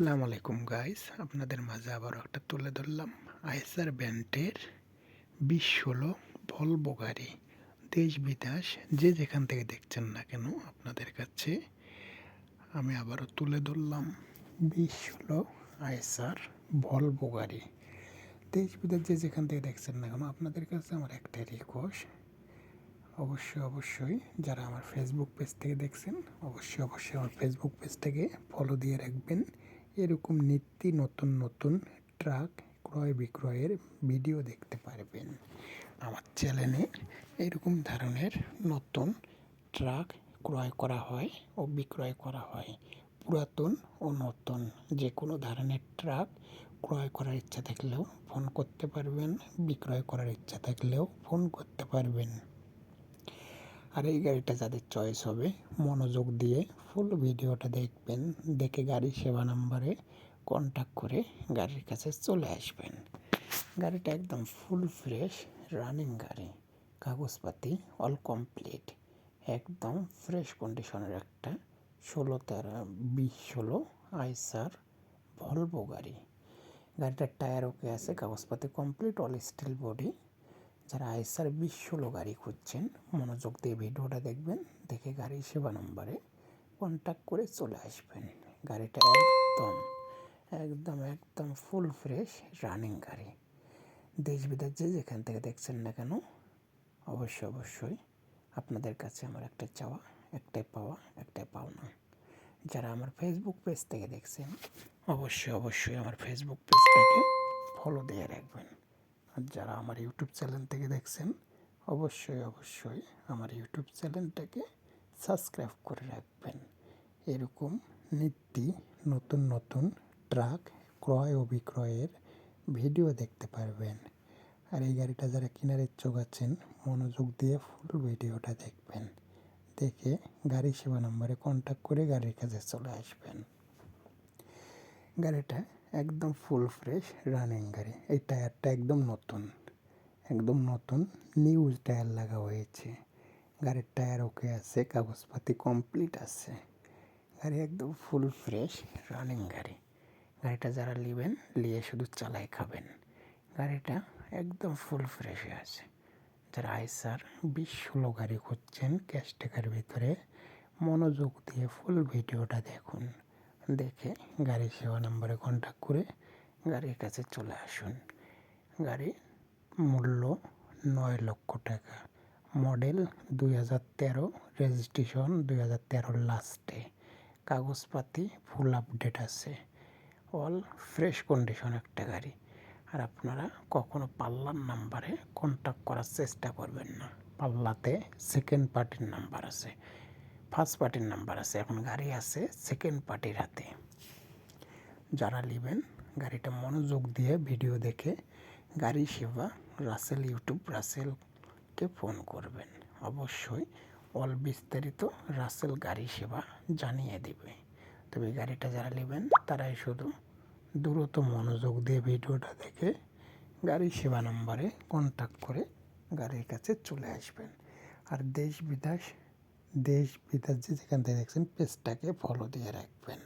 আসসালামু আলাইকুম গাইস আপনাদের মাঝে আবার একটা তুলে ধরলাম আইসার ব্যান্ডের বিশ ষোলো ভলভো গাড়ি। দেশ, বিদেশ, যে যেখান থেকে দেখছেন না কেন আপনাদের কাছে আমি আবারও তুলে ধরলাম বিশ ষোলো আইসার ভলভো গাড়ি। দেশ, বিদেশ, যে যেখান থেকে দেখছেন না কেন আপনাদের কাছে আমার একটাই রিকোয়েস্ট অবশ্যই অবশ্যই যারা আমার ফেসবুক পেজ থেকে দেখছেন, অবশ্যই অবশ্যই আমার ফেসবুক পেজ থেকে ফলো দিয়ে রাখবেন। এরকম নিত্য নতুন নতুন ট্রাক ক্রয় বিক্রয়ের ভিডিও দেখতে পারবেন। আমার চ্যানেলে এরকম ধরনের নতুন ট্রাক ক্রয় করা হয় ও বিক্রয় করা হয়। পুরাতন ও নতুন যে কোনো ধরনের ট্রাক ক্রয় করার ইচ্ছা থাকলেও ফোন করতে পারবেন, বিক্রয় করার ইচ্ছা থাকলেও ফোন করতে পারবেন। আর এই গাড়িটা যাদের চয়েস হবে, মনোযোগ দিয়ে ফুল ভিডিওটা দেখবেন, দেখে গাড়ি সেবা নাম্বারে কন্ট্যাক্ট করে গাড়ির কাছে চলে আসবেন। গাড়িটা একদম ফুল ফ্রেশ রানিং গাড়ি, কাগজপাতি অল কমপ্লিট একদম ফ্রেশ কন্ডিশনের একটা ষোলো তেরো, বিশ, ষোলো আইসার ভলভো গাড়ি। গাড়িটার টায়ার ওকে আছে, কাগজপাতি কমপ্লিট অল স্টিল বডি যারা আইসার বিশ ষোলো গাড়ি খুঁজছেন, মনোযোগ দিয়ে ভিডিওটা দেখবেন, দেখে গাড়ি সেবা নম্বরে কন্ট্যাক্ট করে চলে আসবেন। গাড়িটা একদম একদম একদম ফুল ফ্রেশ রানিং গাড়ি। দেশ বিদেশ যে যেখান থেকে দেখছেন না কেন, অবশ্যই অবশ্যই আপনাদের কাছে আমার একটা চাওয়া, একটাই পাওয়া, একটাই পাওনা। যারা আমার ফেসবুক পেজ থেকে দেখছেন, অবশ্যই অবশ্যই আমার ফেসবুক পেজটাকে ফলো দিয়ে রাখবেন। আর যারা আমার ইউটিউব চ্যানেল থেকে দেখছেন, অবশ্যই অবশ্যই আমার ইউটিউব চ্যানেলটাকে সাবস্ক্রাইব করে রাখবেন। এরকম নিত্য নতুন নতুন ট্রাক ক্রয় ও বিক্রয়ের ভিডিও দেখতে পারবেন। আর এই গাড়িটা যারা কেনার ইচ্ছুক আছেন, মনোযোগ দিয়ে ফুল ভিডিওটা দেখবেন। দেখে গাড়ি সেবা নম্বরে কন্ট্যাক্ট করে গাড়ির কাছে চলে আসবেন। গাড়িটা একদম ফুল ফ্রেশ রানিং গাড়ি। এই টায়ারটা একদম নতুন। একদম নতুন নিউ টায়ার লাগা হয়েছে। গাড়ির টায়ার ওকে আছে, কাগজপাতি কমপ্লিট আছে। গাড়ি একদম ফুল ফ্রেশ রানিং গাড়ি। গাড়িটা যারা নেবেন, নিয়ে শুধু চালাই খাবেন। গাড়িটা একদম ফুল ফ্রেশে আছে। যারা আইসার, বিশ ষোলো গাড়ি খুঁজছেন ক্যাশ টাকার ভিতরে, মনোযোগ দিয়ে ফুল ভিডিওটা দেখুন। দেখে গাড়ি সেবা নম্বরে কন্ট্যাক্ট করে গাড়ির কাছে চলে আসুন। গাড়ির মূল্য নয় লক্ষ টাকা। মডেল দুই হাজার তেরো রেজিস্ট্রেশন দুই হাজার তেরোর লাস্টে কাগজপাতি ফুল আপডেট আছে। অল ফ্রেশ কন্ডিশন একটা গাড়ি। আর আপনারা কখনো পাল্লার নাম্বারে কন্ট্যাক্ট করার চেষ্টা করবেন না। পাল্লাতে সেকেন্ড পার্টির নাম্বার আছে। ফার্স্ট পার্টির নাম্বার আছে, এখন গাড়ি আছে সেকেন্ড পার্টির হাতে। যারা নেবেন, গাড়িটা মনোযোগ দিয়ে ভিডিও দেখে গাড়ি সেবা, রাসেল ইউটিউব রাসেলকে ফোন করবেন। অবশ্যই অল বিস্তারিত রাসেল গাড়ি সেবা জানিয়ে দেবে। তবে গাড়িটা যারা নেবেন, তারাই শুধু দ্রুত মনোযোগ দিয়ে ভিডিওটা দেখে গাড়ি সেবা নম্বরে কন্ট্যাক্ট করে গাড়ির কাছে চলে আসবেন। আর দেশ বিদেশ দেশ বিদেশ যে যেখান থেকে দেখছেন পেজটাকে ফলো দিয়ে রাখবেন।